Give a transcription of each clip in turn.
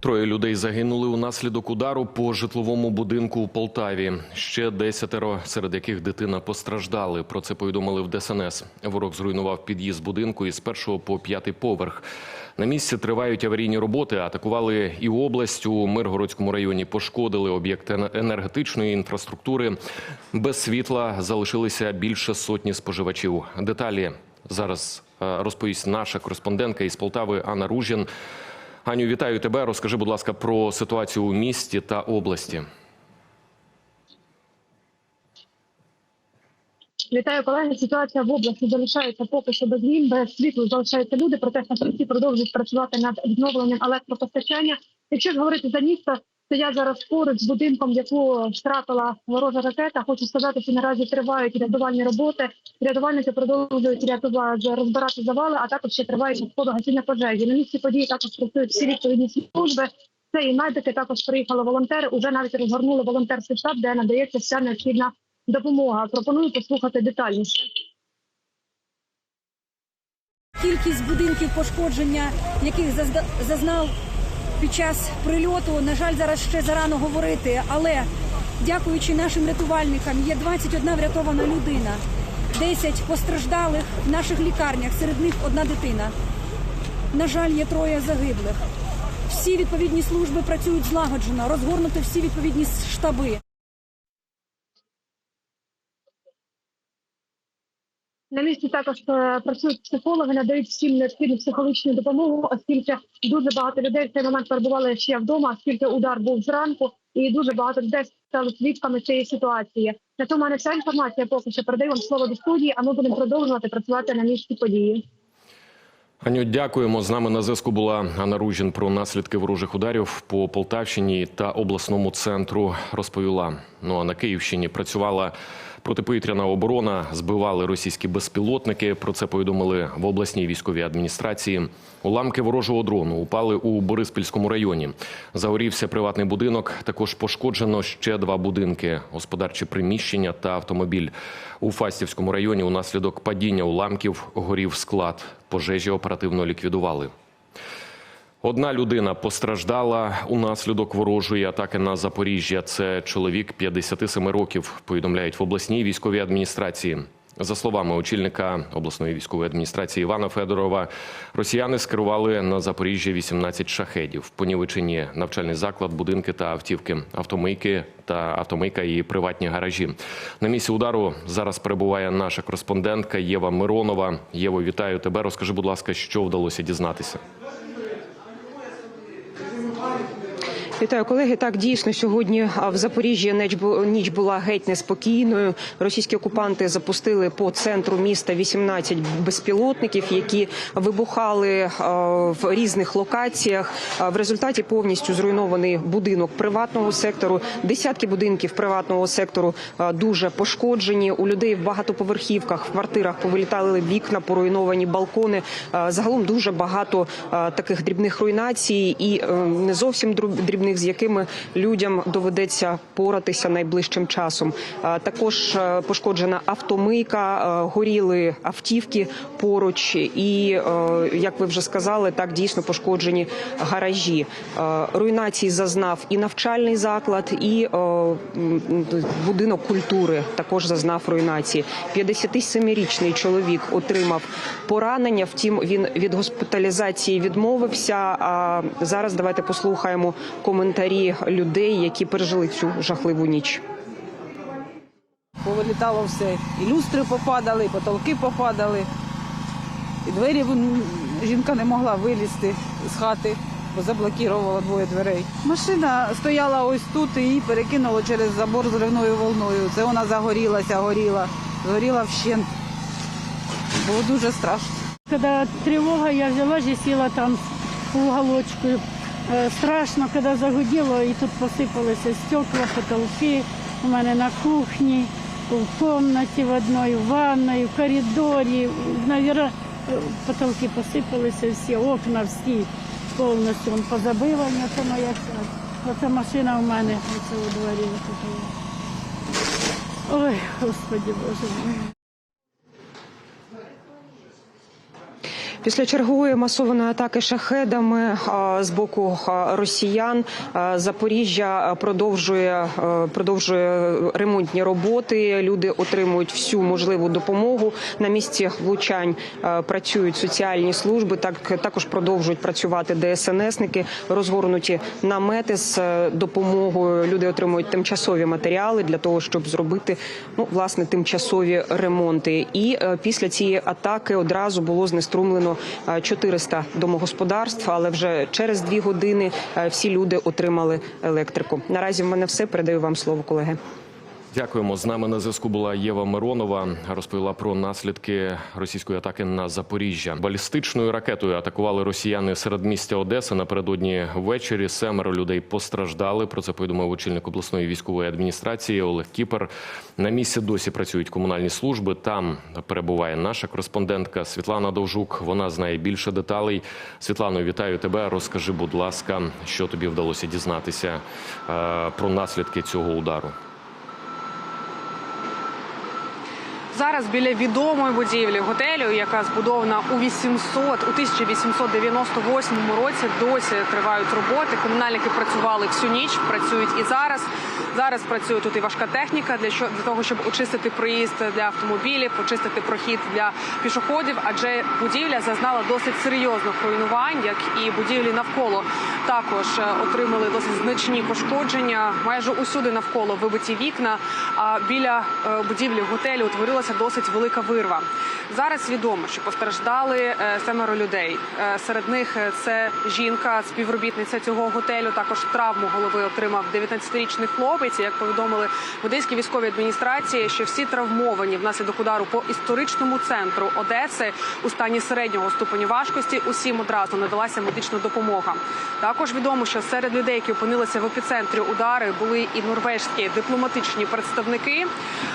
Троє людей загинули унаслідок удару по житловому будинку у Полтаві. Ще десятеро, серед яких дитина постраждали. Про це повідомили в ДСНС. Ворог зруйнував під'їзд будинку із першого по п'ятий поверх. На місці тривають аварійні роботи. Атакували і область у Миргородському районі. Пошкодили об'єкти енергетичної інфраструктури. Без світла залишилися більше сотні споживачів. Деталі зараз е, розповість наша кореспондентка із Полтави Анна Ружін. Аню, вітаю тебе. Розкажи, будь ласка, про ситуацію у місті та області. Вітаю колеги. Ситуація в області залишається поки що без змін, без світла залишаються люди. Проте фахівці продовжують працювати над відновленням електропостачання. Якщо ж говорити за місто, то я зараз поруч з будинком, яку втратила ворожа ракета. Хочу сказати, що наразі тривають рятувальні роботи. Рятувальники продовжують рятувати розбирати завали, а також ще тривають навколо гасіння пожежі. На місці події також працюють всі відповідні служби. Це і медики також приїхали волонтери. Уже навіть розгорнули волонтерський штаб, де надається вся необхідна допомога. Пропоную послухати детальніше. Кількість будинків пошкодження, яких зазнав під час прильоту, на жаль, зараз ще зарано говорити. Але дякуючи нашим рятувальникам, є 21 врятована людина, 10 постраждалих в наших лікарнях. Серед них одна дитина. На жаль, є троє загиблих. Всі відповідні служби працюють злагоджено, розгорнути всі відповідні штаби. На місці також е, працюють психологи, надають всім необхідну психологічну допомогу, оскільки дуже багато людей в цей момент перебували ще вдома, оскільки удар був зранку, і дуже багато людей стали свідками цієї ситуації. На цьому мене вся інформація. Поки що передаю вам слово до студії, а ми будемо продовжувати працювати на місці події. Аню, дякуємо. З нами на зв'язку була Анна Ружін про наслідки ворожих ударів по Полтавщині та обласному центру. Розповіла. Ну а на Київщині працювала протиповітряна оборона, збивали російські безпілотники. Про це повідомили в обласній військовій адміністрації. Уламки ворожого дрону упали у Бориспільському районі. Загорівся приватний будинок. Також пошкоджено ще два будинки: господарчі приміщення та автомобіль. У Фастівському районі унаслідок падіння уламків горів склад. Пожежі оперативно ліквідували. Одна людина постраждала унаслідок ворожої атаки на Запоріжжя. Це чоловік 57 років. Повідомляють в обласній військовій адміністрації. За словами очільника обласної військової адміністрації Івана Федорова, росіяни скерували на Запоріжжя 18 шахедів. Понівечені навчальний заклад, будинки та автівки, автомийки та автомийка і приватні гаражі. На місці удару зараз перебуває наша кореспондентка Єва Миронова. Єво, вітаю тебе. Розкажи, будь ласка, що вдалося дізнатися. Вітаю колеги. Так дійсно сьогодні в Запоріжжі ніч була геть неспокійною. Російські окупанти запустили по центру міста 18 безпілотників, які вибухали в різних локаціях. В результаті повністю зруйнований будинок приватного сектору. Десятки будинків приватного сектору дуже пошкоджені. У людей в багатоповерхівках в квартирах повилітали вікна, поруйновані балкони. Загалом дуже багато таких дрібних руйнацій і е, не зовсім дру- дрібних, з якими людям доведеться поратися найближчим часом. Також е, пошкоджена автомийка, е, горіли автівки поруч, і е, як ви вже сказали, так дійсно пошкоджені гаражі. Руйнації зазнав і навчальний заклад, і будинок культури також зазнав руйнації. 57-річний чоловік отримав поранення. Втім, він від госпіталізації відмовився. А зараз давайте послухаємо коментарі людей, які пережили цю жахливу ніч. Повилітало все. І люстри попадали, і потолки попадали. І двері жінка не могла вилізти з хати, бо заблокувала двоє дверей. Машина стояла ось тут і її перекинуло через забор зривною волною. Це вона загорілася, горіла, згоріла вщент. Було дуже страшно. Когда тревога, я взяла же села там в уголочку. Э, Страшно, когда загудело, и тут посыпались стекла, потолки. У мене на кухні, в комнаті в одной, в ванной, в коридорі. Наверное, потолки посипалися всі, окна всі повністю он позабивані. Це моя оця машина у мене оце у дворі. Ой, Господи Боже мій. Після чергової масованої атаки шахедами з боку росіян Запоріжжя продовжує продовжує ремонтні роботи. Люди отримують всю можливу допомогу. На місці влучань працюють соціальні служби. Так також продовжують працювати ДСНСники, розгорнуті намети з е, допомогою. Люди отримують тимчасові матеріали для того, щоб зробити ну власне тимчасові ремонти. І е, після цієї атаки одразу було знеструмлено 400 домогосподарств, але вже через дві години е, всі люди отримали електрику. Наразі в мене все. Передаю вам слово, колеги. Дякуємо. З нами на зв'язку була Єва Миронова. Розповіла про наслідки російської атаки на Запоріжжя. Балістичною ракетою атакували росіяни серед середмістя Одеси. Напередодні ввечері семеро людей постраждали. Про це повідомив очільник обласної військової адміністрації Олег Кіпер. На місці досі працюють комунальні служби. Там перебуває наша кореспондентка Світлана Довжук. Вона знає більше деталей. Світлано, вітаю тебе. Розкажи, будь ласка, що тобі вдалося дізнатися е, про наслідки цього удару. Зараз біля відомої будівлі готелю, яка збудована у 800, у 1898 році, досі тривають роботи. Комунальники працювали всю ніч, працюють і зараз. Зараз працює тут і важка техніка для що для того, щоб очистити проїзд для автомобілів, почистити прохід для пішоходів. Адже будівля зазнала досить серйозних руйнувань, як і будівлі навколо також е, отримали досить значні пошкодження. Майже усюди навколо вибиті вікна. А біля е, будівлі готелю утворилася досить велика вирва. Зараз відомо, що постраждали е, семеро людей. Е, Серед них е, це жінка, співробітниця цього готелю. Також травму голови отримав 19-річний хлопець. Як повідомили в Одеській військовій адміністрації, що всі травмовані внаслідок удару по історичному центру Одеси у стані середнього ступеню важкості. Усім одразу надалася медична допомога. Також відомо, що серед людей, які опинилися в епіцентрі удари, були і норвежські дипломатичні представники.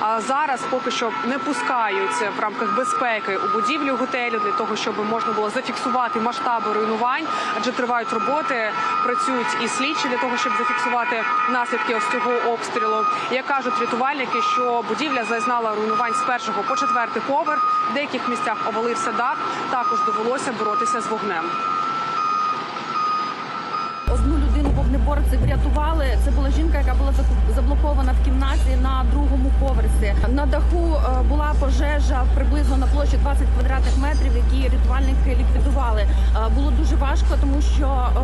А зараз поки що не пускають в рамках безпеки у будівлю готелю для того, щоб можна було зафіксувати масштаби руйнувань, адже тривають роботи, працюють і слідчі для того, щоб зафіксувати наслідки ось цього обстрілу. Як кажуть рятувальники, що будівля зазнала руйнувань з першого по четвертий поверх. В деяких місцях обвалився дах. Також довелося боротися з вогнем. Вогнеборці врятували. Це була жінка, яка була заблокована в кімнаті на другому поверсі. На даху е, була пожежа приблизно на площі 20 квадратних метрів, які рятувальники ліквідували. Е, Було дуже важко, тому що е,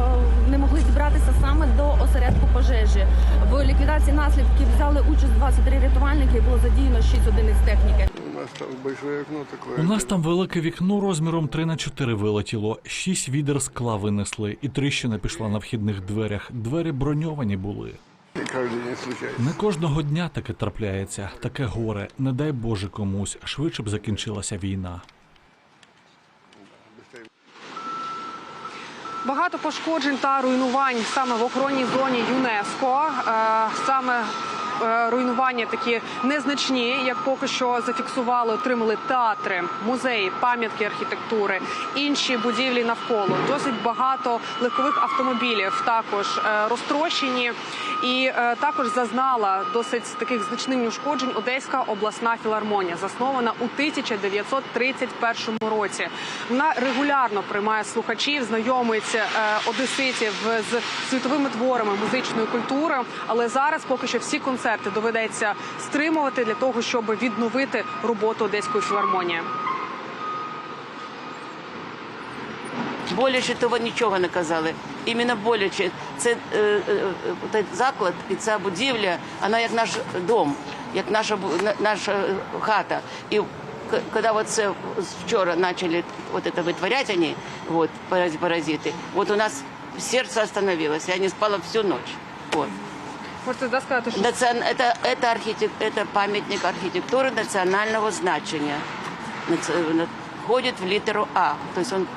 не могли зібратися саме до осередку пожежі. В ліквідації наслідків взяли участь 23 рятувальники. і Було задіяно 6 одиниць техніки. Нас там большое окно такое. У нас там велике вікно розміром 3 на 4 вилетіло, шість відер скла винесли, і тріщина пішла на вхідних дверях. Двері броньовані були. День случается. Не кожного дня таке трапляється, таке горе. Не дай Боже комусь, швидше б закінчилася війна. Багато пошкоджень та руйнувань саме в охоронній зоні ЮНЕСКО. Е, Саме руйнування такі незначні, як поки що зафіксували, отримали театри, музеї, пам'ятки архітектури, інші будівлі навколо. Досить багато легкових автомобілів також е, розтрощені. І е, також зазнала досить таких значних ушкоджень Одеська обласна філармонія, заснована у 1931 році. Вона регулярно приймає слухачів, знайомить е, одеситів з світовими творами музичної культури. Але зараз поки що всі концерти доведеться стримувати для того, щоб відновити роботу Одеської філармонії. Боляче того нічого не казали. Іменно боляче. Це е, е, е, заклад і ця будівля, вона як наш дом, як наша наша хата. І коли от це вчора почали вот витворяти вони, вот, параз- паразити, от у нас серце остановилось, я не спала всю ночь. Вот. Можете сказати, що Национ- Это, это, архитек- это памятник архитектуры национального значения. Наци- на- Входит в литеру А. То есть он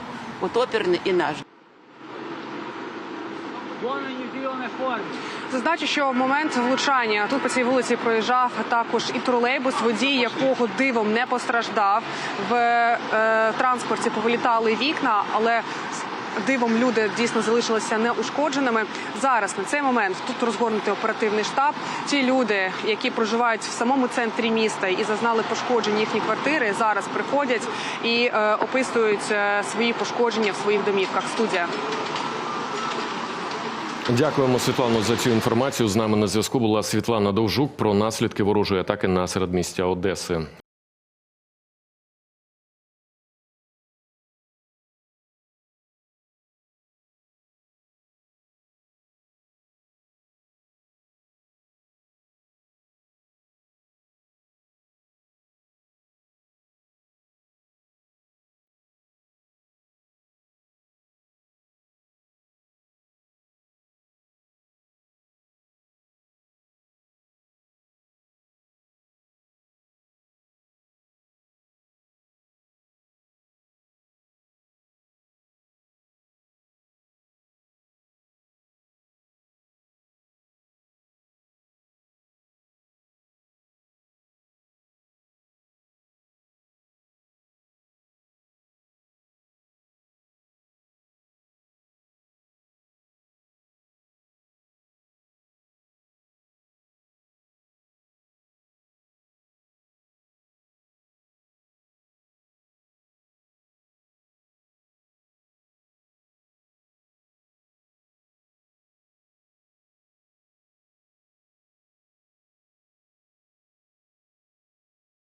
вот оперный и наш. Зазначу, що в момент влучання тут по цій вулиці проїжджав також і тролейбус, водій якого дивом не постраждав. В е, транспорті повилітали вікна, але дивом люди дійсно залишилися неушкодженими. Зараз на цей момент тут розгорнутий оперативний штаб. Ті люди, які проживають в самому центрі міста і зазнали пошкоджень їхні квартири, зараз приходять і е, описують е, свої пошкодження в своїх домівках. Студія. Дякуємо Світлану за цю інформацію. З нами на зв'язку була Світлана Довжук про наслідки ворожої атаки на середмістя Одеси.